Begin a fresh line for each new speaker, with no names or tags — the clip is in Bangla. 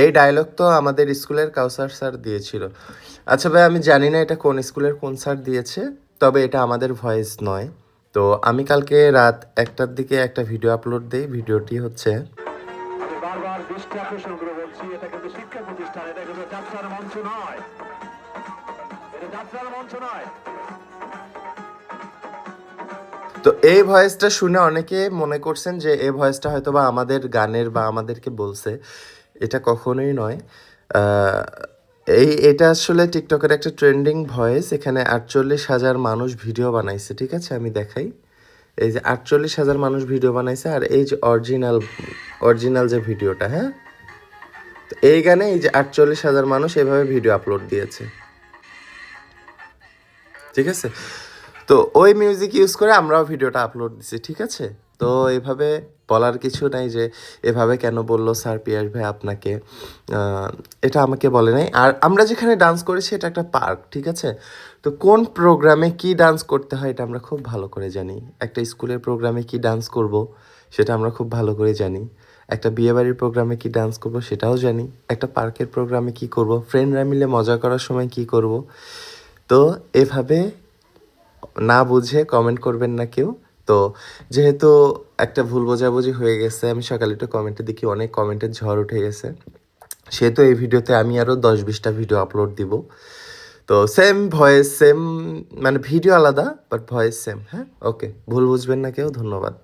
এই ডায়লগ তো আমাদের স্কুলের কাউসার স্যার দিয়েছিল। আচ্ছা ভাই আমি জানি না এটা কোন স্কুলের কোন স্যার দিয়েছে তবে এটা আমাদের ভয়েস নয়। তো আমি কালকে রাত একটার দিকে একটা ভিডিও আপলোড দিই। ভিডিওটি হচ্ছে তো এই ভয়েসটা শুনে অনেকে মনে করছেন যে এই ভয়েসটা হয়তো বা আমাদের গানের বা আমাদেরকে বলছে। এটা কখনোই নয়। এই, এটা আসলে টিকটকের একটা ট্রেন্ডিং ভয়েস। এখানে আটচল্লিশ হাজার মানুষ ভিডিও বানাইছে, ঠিক আছে? আমি দেখাই। এই যে আটচল্লিশ হাজার মানুষ ভিডিও বানাইছে, আর এই যে অরিজিনাল অরিজিনাল যে ভিডিওটা হ্যাঁ? এই গানে এই যে আটচল্লিশ হাজার মানুষ এভাবে ভিডিও আপলোড দিয়েছে। ঠিক আছে? তো ওই মিউজিক ইউজ করে আমরাও ভিডিওটা আপলোড দিছি, ঠিক আছে? তো এভাবে বলার কিছু নাই যে এভাবে কেন বলল স্যার পিয়াস ভাই আপনাকে? এটা আমাকে বলে নাই। আর আমরা যেখানে ডান্স করেছি, এটা একটা পার্ক ঠিক আছে? তো কোন প্রোগ্রামে কি ডান্স করতে হয়, এটা আমরা খুব ভালো করে জানি। একটা স্কুলের প্রোগ্রামে কি ডান্স করব, সেটা আমরা খুব ভালো করে জানি। একটা বিয়েবাড়ির প্রোগ্রামে কি ডান্স করব, সেটাও জানি। একটা পার্কের প্রোগ্রামে কি করব ফ্রেন্ডরা মিলে মজা করার সময় কি করব? তো এভাবে না বুঝে কমেন্ট করবেন না কেউ। তো যেহেতু একটা ভুল বোঝাবুঝি হয়ে গেছে, আমি সকালে একটু কমেন্টে দেখি, অনেক কমেন্টের ঝড় উঠে গেছে। সেহেতু এই ভিডিওতে আমি আরও দশ বিশটা ভিডিও আপলোড দিব। তো সেম ভয়েস সেম মানে ভিডিও আলাদা বাট ভয়েস সেম হ্যাঁ? ওকে ভুল বুঝবেন না কেউ, ধন্যবাদ।